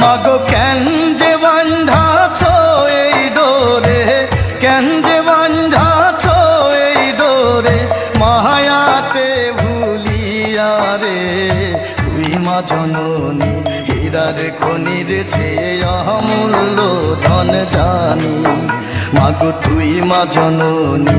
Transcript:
মাগো, কেন যে বান্ধাছ এই ডোরে? কেন যে বান্ধাছ এই ডোরে? মায়াতে ভুলিয়া রে তুই মা জননী, হীরার খনির চেয়ে অমূল্য ধন জানি। মাগো, তুই মা জননী